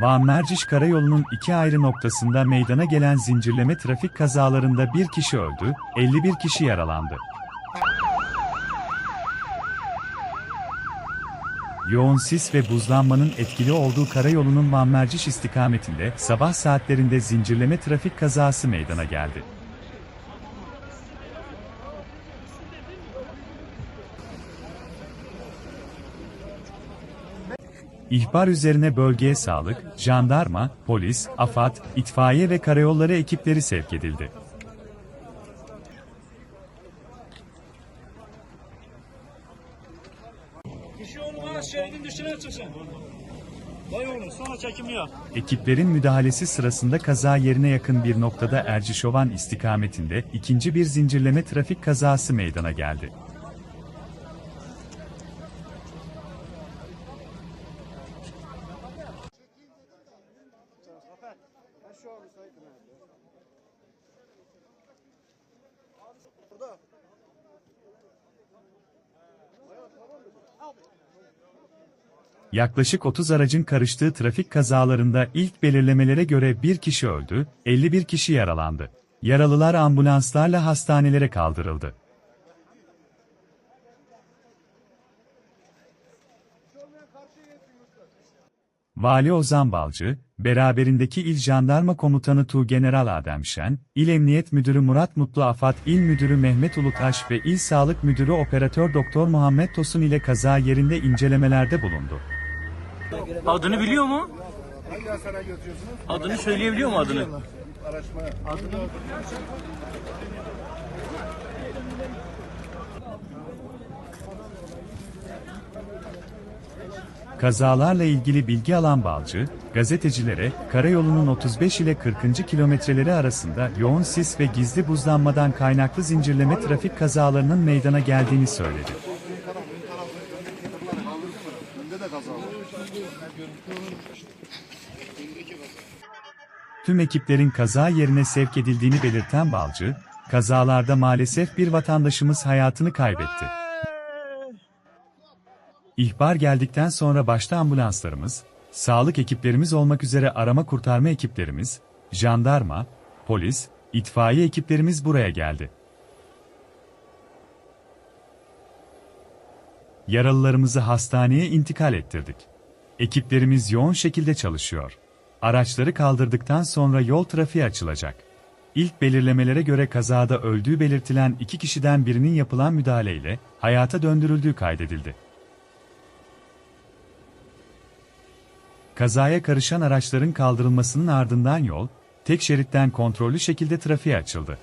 Van Merciş Karayolu'nun iki ayrı noktasında meydana gelen zincirleme trafik kazalarında bir kişi öldü, 51 kişi yaralandı. Yoğun sis ve buzlanmanın etkili olduğu karayolunun Van Merciş istikametinde sabah saatlerinde zincirleme trafik kazası meydana geldi. İhbar üzerine bölgeye sağlık, jandarma, polis, AFAD, itfaiye ve karayolları ekipleri sevk edildi. Ekiplerin müdahalesi sırasında kaza yerine yakın bir noktada Ercişovan istikametinde ikinci bir zincirleme trafik kazası meydana geldi. Yaklaşık 30 aracın karıştığı trafik kazalarında ilk belirlemelere göre bir kişi öldü, 51 kişi yaralandı. Yaralılar ambulanslarla hastanelere kaldırıldı. Vali Ozan Balcı, beraberindeki İl Jandarma Komutanı Tuğgeneral Adem Şen, İl Emniyet Müdürü Murat Mutlu Afat İl Müdürü Mehmet Ulutaş ve İl Sağlık Müdürü Operatör Doktor Muhammed Tosun ile kaza yerinde incelemelerde bulundu. Adını biliyor mu? Adını söyleyebiliyor mu adını? Kazalarla ilgili bilgi alan Balcı, gazetecilere, karayolunun 35 ile 40. kilometreleri arasında yoğun sis ve gizli buzlanmadan kaynaklı zincirleme trafik kazalarının meydana geldiğini söyledi. Tüm ekiplerin kaza yerine sevk edildiğini belirten Balcı, kazalarda maalesef bir vatandaşımız hayatını kaybetti. İhbar geldikten sonra başta ambulanslarımız, sağlık ekiplerimiz olmak üzere arama kurtarma ekiplerimiz, jandarma, polis, itfaiye ekiplerimiz buraya geldi. Yaralılarımızı hastaneye intikal ettirdik. Ekiplerimiz yoğun şekilde çalışıyor. Araçları kaldırdıktan sonra yol trafiği açılacak. İlk belirlemelere göre kazada öldüğü belirtilen iki kişiden birinin yapılan müdahaleyle hayata döndürüldüğü kaydedildi. Kazaya karışan araçların kaldırılmasının ardından yol, tek şeritten kontrollü şekilde trafiğe açıldı.